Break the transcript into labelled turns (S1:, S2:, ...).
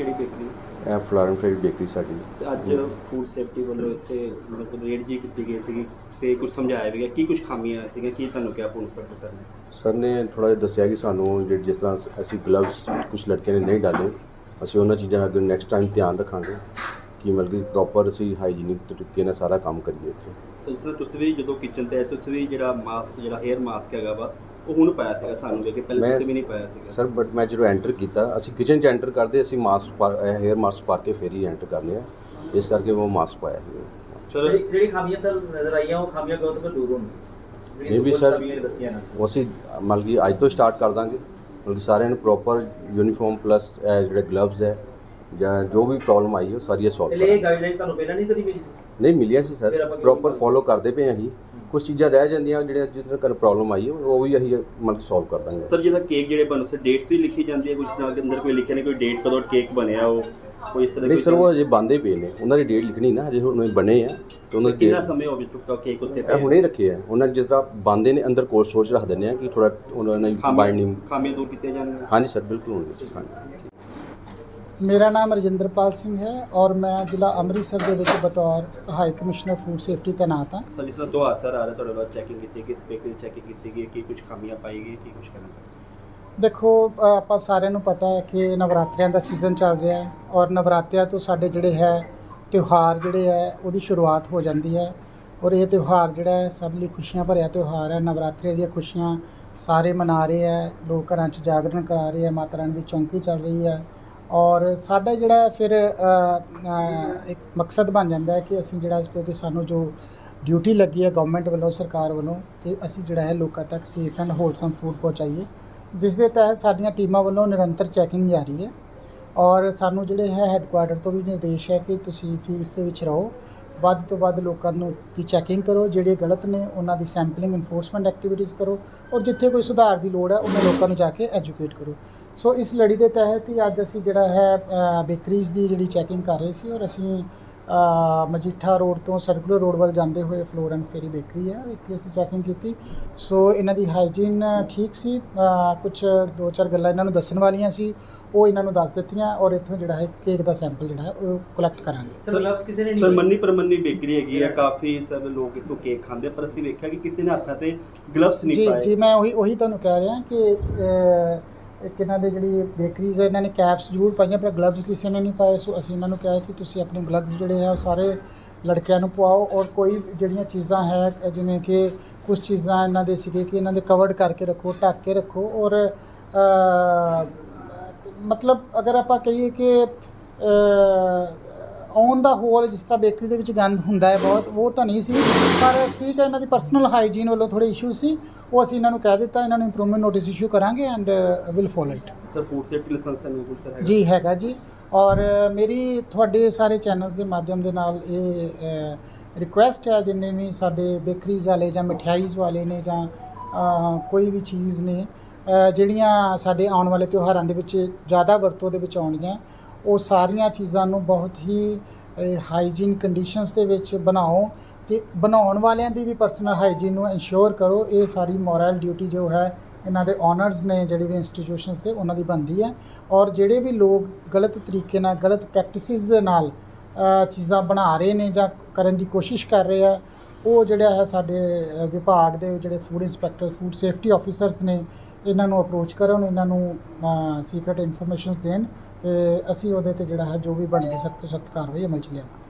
S1: ਕਿਹੜੀ ਬੇਕਰੀ
S2: ਇਹ ਫਲਾਰਨ fried bakery ਸਾਡੀ।
S1: ਤੇ ਅੱਜ ਫੂਡ ਸੇਫਟੀ ਵੱਲੋਂ ਇੱਥੇ ਮਤਲਬ ਰੇਡ ਜੀ ਕੀਤੀ ਗਈ ਸੀਗੀ ਤੇ ਕੁਝ ਸਮਝਾਇਆ ਵੀ ਗਿਆ। ਕੀ ਕੁਝ ਖਾਮੀਆਂ ਸੀਗੀਆਂ? ਕੀ ਤੁਹਾਨੂੰ ਕਿਹਾ ਪੁਲਿਸ ਇੰਸਪੈਕਟਰ ਸਰ ਨੇ?
S2: ਸਰ ਨੇ ਥੋੜਾ ਜਿਹਾ ਦੱਸਿਆ ਕਿ ਸਾਨੂੰ ਜਿਹੜੇ ਜਿਸ ਤਰ੍ਹਾਂ ਅਸੀਂ ਗਲਵਸ ਕੁਝ ਲੜਕੇ ਨੇ ਨਹੀਂ ਡਾਲੇ ਅਸੀਂ ਉਹਨਾਂ ਚੀਜ਼ਾਂ ਦਾ ਅੱਗੇ ਨੈਕਸਟ ਟਾਈਮ ਧਿਆਨ ਰੱਖਾਂਗੇ ਕਿ ਮਤਲਬ ਕਿ ਪ੍ਰੋਪਰ ਅਸੀਂ ਹਾਈਜੀਨਿਕ ਤਰੀਕੇ ਨਾਲ ਸਾਰਾ ਕੰਮ ਕਰੀਏ ਇੱਥੇ।
S1: ਸੋ ਇਸ ਤਰ੍ਹਾਂ ਤੁਸੀਂ ਵੀ ਜਦੋਂ ਕਿਚਨ ਤੇ ਆਏ ਤੁਸੀਂ ਵੀ ਜਿਹੜਾ ਮਾਸਕ ਜਿਹੜਾ ਹੇਅਰ ਮਾਸਕ ਹੈਗਾ ਵਾ ਉਹ ਹੁਣ ਪਾਇਆ ਸੀਗਾ ਸਾਨੂੰ ਵੇਖ ਕੇ ਪਹਿਲਾਂ
S2: ਮੈਂ-
S1: ਤੁਸੀਂ ਵੀ ਨਹੀਂ ਪਾਇਆ ਸੀਗਾ।
S2: ਸਰ ਬਟ ਮੈਂ ਜਦੋਂ ਐਂਟਰ ਕੀਤਾ ਅਸੀਂ ਕਿਚਨ 'ਚ ਐਂਟਰ ਕਰਦੇ ਅਸੀਂ ਮਾਸਕ ਹੇਅਰ ਮਾਸਕ ਪਾ ਕੇ ਫਿਰ ਹੀ ਐਂਟਰ ਕਰਨੇ ਆ। ਇਸ ਕਰਕੇ ਉਹ ਮਾਸਕ ਪਾਇਆ ਸੀ।
S1: ਚਲੋ।
S3: ਜਿਹੜੀ ਜਿਹੜੀ ਖਾਮੀਆਂ ਸਰ ਨਜ਼ਰ ਆਈਆਂ ਉਹ ਖਾਮੀਆਂ ਕਦੋਂ ਤੱਕ ਦੂਰ ਹੋਣਗੀਆਂ
S2: ਇਹ ਵੀ ਸਰ-
S3: ਦੱਸੀਆਂ ਨਾ।
S2: ਉਹ ਅਸੀਂ ਮਤਲਬ ਕਿ ਅੱਜ ਤੋਂ ਸਟਾਰਟ ਕਰ ਦਾਂਗੇ। ਮਤਲਬ ਕਿ ਸਾਰਿਆਂ ਨੂੰ ਪ੍ਰੋਪਰ ਯੂਨੀਫਾਰਮ ਪਲੱਸ ਜਿਹੜੇ ਗਲਵਜ਼ ਹੈ ਜਾਂ ਜੋ ਵੀ ਪ੍ਰੋਬਲਮ ਆਈ ਉਹ ਸਾਰੀਆਂ ਸੋਲਵ
S3: ਪਹਿਲੇ ਇਹ ਗਾਈਡਲਾਈਨ ਤੁਹਾਨੂੰ ਪਹਿਲਾਂ ਨਹੀਂ ਕਦੀ ਮਿਲੀ ਸੀ?
S2: ਨਹੀਂ ਮਿਲਿਆ ਸੀ ਸਰ। ਪ੍ਰੋਪਰ? ਫੋਲੋ ਕਰਦੇ? ਪਏ ਅਸੀਂ। ਕੁਝ ਚੀਜ਼ਾਂ ਰਹਿ ਜਾਂਦੀਆਂ ਜਿਹੜੀਆਂ ਜਿੱਥੇ ਤੱਕ ਪ੍ਰੋਬਲਮ ਆਈ ਹੈ ਉਹ ਵੀ ਅਸੀਂ ਮਤਲਬ ਸੋਲਵ ਕਰ ਦਾਂਗੇ।
S1: ਸਰ ਜਿਹਦਾ ਕੇਕ ਜਿਹੜੇ ਬਣੂ ਸੇ ਡੇਟਸ ਵੀ ਲਿਖੀ ਜਾਂਦੀ ਹੈ ਕੁਝ ਨਾਲ ਦੇ ਅੰਦਰ ਕੋਈ ਲਿਖਿਆ ਨਹੀਂ ਕੋਈ ਡੇਟ ਕਦੋਂ ਕੇਕ ਬਣਿਆ ਉਹ ਕੋਈ ਇਸ ਤਰ੍ਹਾਂ
S2: ਨਹੀਂ ਸਰ ਉਹ ਅਜੇ ਬੰਦੇ ਪਏ ਨੇ। ਉਹਨਾਂ ਦੀ ਡੇਟ ਲਿਖਣੀ ਨਾ ਹਜੇ ਹੁਣ ਬਣੇ ਆ ਤੇ ਉਹਨਾਂ ਦੀ
S1: ਕਿੰਨਾ ਸਮੇਂ ਹੋ ਗਿਆ ਚੁੱਕਾ ਕੇਕ ਉੱਤੇ
S2: ਇਹ ਹੁਣੇ ਰੱਖੇ ਆ। ਉਹਨਾਂ ਜਿਸ ਤਰ੍ਹਾਂ ਬੰਦੇ ਨੇ ਅੰਦਰ ਕੋਲ ਸੋਚ ਰੱਖ ਦਿੰਦੇ ਆ ਕਿ ਥੋੜਾ ਉਹਨਾਂ ਨੇ ਬਾਈਂਡਿੰਗ
S1: ਖਾਮੀਆਂ ਦੂਰ ਕੀਤੀਆਂ ਜਾਣਗੀਆਂ?
S2: ਹਾਂਜੀ ਸਰ ਬਿਲਕੁਲ ਹੋਣਗੇ ਹਾਂਜੀ
S4: ਮੇਰਾ ਨਾਮ ਰਜਿੰਦਰਪਾਲ ਸਿੰਘ ਹੈ ਔਰ ਮੈਂ ਜ਼ਿਲ੍ਹਾ ਅੰਮ੍ਰਿਤਸਰ ਦੇ ਵਿੱਚ ਬਤੌਰ ਸਹਾਇਕ ਕਮਿਸ਼ਨਰ ਫੂਡ ਸੇਫਟੀ ਤੈਨਾਤ ਹਾਂ।
S1: ਸਰ ਜਿਸ ਤਰ੍ਹਾਂ ਦੋ ਸਰ ਆ ਰਹੇ ਤੁਹਾਡੇ ਵੱਲ ਚੈਕਿੰਗ ਕੀਤੀ ਗਈ ਸਪੈਕਲ ਚੈਕਿੰਗ ਕੀਤੀ ਗਈ ਕੀ ਕੁਝ ਖਾਮੀਆਂ ਪਾਈ ਗਈ ਕੀ ਕੁਝ ਕਰਨਾ
S4: ਦੇਖੋ ਆਪਾਂ ਸਾਰਿਆਂ ਨੂੰ ਪਤਾ ਹੈ ਕਿ ਨਵਰਾਤਰਿਆਂ ਦਾ ਸੀਜ਼ਨ ਚੱਲ ਰਿਹਾ ਹੈ ਔਰ ਨਵਰਾਤਰਿਆਂ ਤੋਂ ਸਾਡੇ ਜਿਹੜੇ ਹੈ ਤਿਉਹਾਰ ਜਿਹੜੇ ਹੈ ਉਹਦੀ ਸ਼ੁਰੂਆਤ ਹੋ ਜਾਂਦੀ ਹੈ ਔਰ ਇਹ ਤਿਉਹਾਰ ਜਿਹੜਾ ਹੈ ਸਭ ਲਈ ਖੁਸ਼ੀਆਂ ਭਰਿਆ ਤਿਉਹਾਰ ਹੈ। ਨਵਰਾਤਰੀ ਦੀਆਂ ਖੁਸ਼ੀਆਂ ਸਾਰੇ ਮਨਾ ਰਹੇ ਹੈ ਲੋਕ ਘਰਾਂ 'ਚ ਜਾਗਰਣ ਕਰਾ ਰਹੇ ਹੈ ਮਾਤਾ ਰਾਣੀ ਦੀ ਚੌਂਕੀ ਚੱਲ ਰਹੀ ਹੈ। ਔਰ ਸਾਡਾ ਜਿਹੜਾ ਫਿਰ ਇੱਕ ਮਕਸਦ ਬਣ ਜਾਂਦਾ ਹੈ ਕਿ ਅਸੀਂ ਜਿਹੜਾ, ਕਿਉਂਕਿ ਸਾਨੂੰ ਜੋ ਡਿਊਟੀ ਲੱਗੀ ਹੈ ਗਵਰਨਮੈਂਟ ਵੱਲੋਂ, ਸਰਕਾਰ ਵੱਲੋਂ, ਕਿ ਅਸੀਂ ਜਿਹੜਾ ਹੈ ਲੋਕਾਂ ਤੱਕ ਸੇਫ ਐਂਡ ਹੋਲਸਮ ਫੂਡ ਪਹੁੰਚਾਈਏ। ਜਿਸ ਦੇ ਤਹਿਤ ਸਾਡੀਆਂ ਟੀਮਾਂ ਵੱਲੋਂ ਨਿਰੰਤਰ ਚੈਕਿੰਗ ਜਾਰੀ ਹੈ ਔਰ ਸਾਨੂੰ ਜਿਹੜੇ ਹੈ ਹੈੱਡਕੁਆਟਰ ਤੋਂ ਵੀ ਨਿਰਦੇਸ਼ ਹੈ ਕਿ ਤੁਸੀਂ ਫੀਲਡਸ ਦੇ ਵਿੱਚ ਰਹੋ। ਵੱਧ ਤੋਂ ਵੱਧ ਲੋਕਾਂ ਨੂੰ ਦੀ ਚੈਕਿੰਗ ਕਰੋ, ਜਿਹੜੇ ਗਲਤ ਨੇ ਉਹਨਾਂ ਦੀ ਸੈਂਪਲਿੰਗ ਇਨਫੋਰਸਮੈਂਟ ਐਕਟੀਵਿਟੀਜ਼ ਕਰੋ ਔਰ ਜਿੱਥੇ ਕੋਈ ਸੁਧਾਰ ਦੀ ਲੋੜ ਹੈ, ਉਹਨਾਂ ਲੋਕਾਂ ਨੂੰ ਜਾ ਕੇ ਐਜੂਕੇਟ ਕਰੋ। ਸੋ ਇਸ ਲੜੀ ਦੇ ਤਹਿਤ ਹੀ ਅੱਜ ਅਸੀਂ ਜਿਹੜਾ ਹੈ ਬੇਕਰੀਜ਼ ਦੀ ਜਿਹੜੀ ਚੈਕਿੰਗ ਕਰ ਰਹੇ ਸੀ ਔਰ ਅਸੀਂ ਅ, ਮਜੀਠਾ ਰੋਡ ਤੋਂ ਸਰਕੂਲਰ ਰੋਡ ਵੱਲ ਜਾਂਦੇ ਹੋਏ ਫਲੋਰ ਐਂਡ ਫੇਰੀ ਬੇਕਰੀ ਹੈ ਇੱਥੇ ਅਸੀਂ ਚੈਕਿੰਗ ਕੀਤੀ। ਸੋ ਇਹਨਾਂ ਦੀ ਹਾਈਜੀਨ ਠੀਕ ਸੀ ਕੁਝ ਦੋ ਚਾਰ ਗੱਲਾਂ ਇਹਨਾਂ ਨੂੰ ਦੱਸਣ ਵਾਲੀਆਂ ਸੀ ਉਹ ਇਹਨਾਂ ਨੂੰ ਦੱਸ ਦਿੱਤੀਆਂ ਔਰ ਇੱਥੋਂ ਜਿਹੜਾ ਹੈ ਕੇਕ ਦਾ ਸੈਂਪਲ ਜਿਹੜਾ ਹੈ ਉਹ ਕਲੈਕਟ ਕਰਾਂਗੇ।
S3: ਸਰ ਗਲਵਸ ਕਿਸੇ ਨੇ ਨਹੀਂ
S1: ਸਰ। ਮੰਨੀ ਪਰਮੰਨੀ ਬੇਕਰੀ ਹੈਗੀ ਹੈ ਕਾਫੀ ਸਭ ਲੋਕ ਇੱਥੋਂ ਕੇਕ ਖਾਂਦੇ ਪਰ ਅਸੀਂ ਵੇਖਿਆ ਕਿ ਕਿਸੇ ਨੇ ਹੱਥਾਂ ਤੇ ਗਲਵਸ ਨਹੀਂ
S4: ਜੀ
S1: ਪਾਏ।
S4: ਜੀ ਮੈਂ ਉਹੀ ਉਹੀ ਤੁਹਾਨੂੰ ਕਹਿ ਰਿਹਾ ਕਿ ਇੱਕ ਇਹਨਾਂ ਦੇ ਜਿਹੜੀ ਬੇਕਰੀਜ਼ ਹੈ ਇਹਨਾਂ ਨੇ ਕੈਪਸ ਜ਼ਰੂਰ ਪਾਈਆਂ, ਪਰ ਗਲਵਜ਼ ਕਿਸੇ ਨੇ ਨਹੀਂ ਪਾਏ। ਸੋ ਅਸੀਂ ਇਹਨਾਂ ਨੂੰ ਕਿਹਾ ਕਿ ਤੁਸੀਂ ਆਪਣੇ ਗਲਵਜ਼ ਜਿਹੜੇ ਹੈ ਉਹ ਸਾਰੇ ਲੜਕਿਆਂ ਨੂੰ ਪਵਾਓ ਔਰ ਕੋਈ ਜਿਹੜੀਆਂ ਚੀਜ਼ਾਂ ਹੈ, ਜਿਵੇਂ ਕਿ ਕੁਝ ਚੀਜ਼ਾਂ ਇਹਨਾਂ ਦੇ ਸੀਗੇ ਕਿ ਇਹਨਾਂ ਦੇ ਕਵਰਡ ਕਰਕੇ ਰੱਖੋ, ਢੱਕ ਕੇ ਰੱਖੋ ਔਰ ਮਤਲਬ ਅਗਰ ਆਪਾਂ ਕਹੀਏ ਕਿ ਔਨ ਦਾ ਹੋਲ ਜਿਸ ਤਰ੍ਹਾਂ ਬੇਕਰੀ ਦੇ ਵਿੱਚ ਗੰਦ ਹੁੰਦਾ ਹੈ ਬਹੁਤ ਉਹ ਤਾਂ ਨਹੀਂ ਸੀ। ਪਰ ਠੀਕ ਹੈ ਇਹਨਾਂ ਦੀ ਪਰਸਨਲ ਹਾਈਜੀਨ ਵੱਲੋਂ ਥੋੜੇ ਇਸ਼ੂ ਸੀ। ਉਹ ਅਸੀਂ ਇਹਨਾਂ ਨੂੰ ਕਹਿ ਦਿੱਤਾ ਇਹਨਾਂ ਨੂੰ ਇੰਪਰੂਵਮੈਂਟ ਨੋਟਿਸ ਇਸ਼ੂ ਕਰਾਂਗੇ and will follow it
S1: sir food safety licence ਹੈ ਬਿਲਕੁਲ ਸਰ
S4: ਜੀ ਹੈਗਾ ਜੀ। ਔਰ ਮੇਰੀ ਤੁਹਾਡੇ ਸਾਰੇ ਚੈਨਲਸ ਦੇ ਮਾਧਿਅਮ ਦੇ ਨਾਲ ਇਹ ਰਿਕੁਐਸਟ ਹੈ ਜਿੰਨੇ ਵੀ ਸਾਡੇ ਬੇਕਰੀਜ਼ ਵਾਲੇ ਜਾਂ ਮਠਿਆਈਜ਼ ਵਾਲੇ ਨੇ ਜਾਂ ਕੋਈ ਵੀ ਚੀਜ਼ ਨੇ ਜਿਹੜੀਆਂ ਸਾਡੇ ਆਉਣ ਵਾਲੇ ਤਿਉਹਾਰਾਂ ਦੇ ਵਿੱਚ ਜ਼ਿਆਦਾ ਵਰਤੋਂ ਦੇ ਵਿੱਚ ਆਉਣਗੀਆਂ ਉਹ ਸਾਰੀਆਂ ਚੀਜ਼ਾਂ ਨੂੰ ਬਹੁਤ ਹੀ ਹਾਈਜੀਨ ਕੰਡੀਸ਼ਨਸ ਦੇ ਵਿੱਚ ਬਣਾਓ ਤੇ ਬਣਾਉਣ ਵਾਲਿਆਂ ਦੀ ਵੀ ਪਰਸਨਲ ਹਾਈਜੀਨ ਨੂੰ ਇਨਸ਼ੋਰ ਕਰੋ। ਇਹ ਸਾਰੀ ਮੋਰਲ ਡਿਊਟੀ ਜੋ ਹੈ, ਇਹਨਾਂ ਦੇ ਓਨਰਸ ਨੇ ਜਿਹੜੇ ਵੀ ਇੰਸਟੀਟਿਊਸ਼ਨਸ ਤੇ ਉਹਨਾਂ ਦੀ ਬਣਦੀ ਹੈ। ਔਰ ਜਿਹੜੇ ਵੀ ਲੋਕ ਗਲਤ ਤਰੀਕੇ ਨਾਲ, ਗਲਤ ਪ੍ਰੈਕਟਿਸਿਸ ਦੇ ਨਾਲ ਚੀਜ਼ਾਂ ਬਣਾ ਰਹੇ ਨੇ ਜਾਂ ਕਰਨ ਦੀ ਕੋਸ਼ਿਸ਼ ਕਰ ਰਹੇ ਆ, ਉਹ ਜਿਹੜਾ ਹੈ ਸਾਡੇ ਵਿਭਾਗ ਦੇ ਜਿਹੜੇ food inspector food safety officers ਨੇ, ਇਹਨਾਂ ਨੂੰ ਅਪਰੋਚ ਕਰਨ ਇਹਨਾਂ ਨੂੰ ਸੀਕ੍ਰੀਟ ਇਨਫੋਰਮੇਸ਼ਨਸ ਦੇਣ। ਤੇ ਅਸੀਂ ਉਹਦੇ ਤੇ ਜਿਹੜਾ ਹੈ ਜੋ ਵੀ ਬਣਦੀ ਸਖਤ ਤੋਂ ਸਖਤ ਕਾਰਵਾਈ ਅਮਲ ਚ ਲਿਆਵਾਂਗੇ।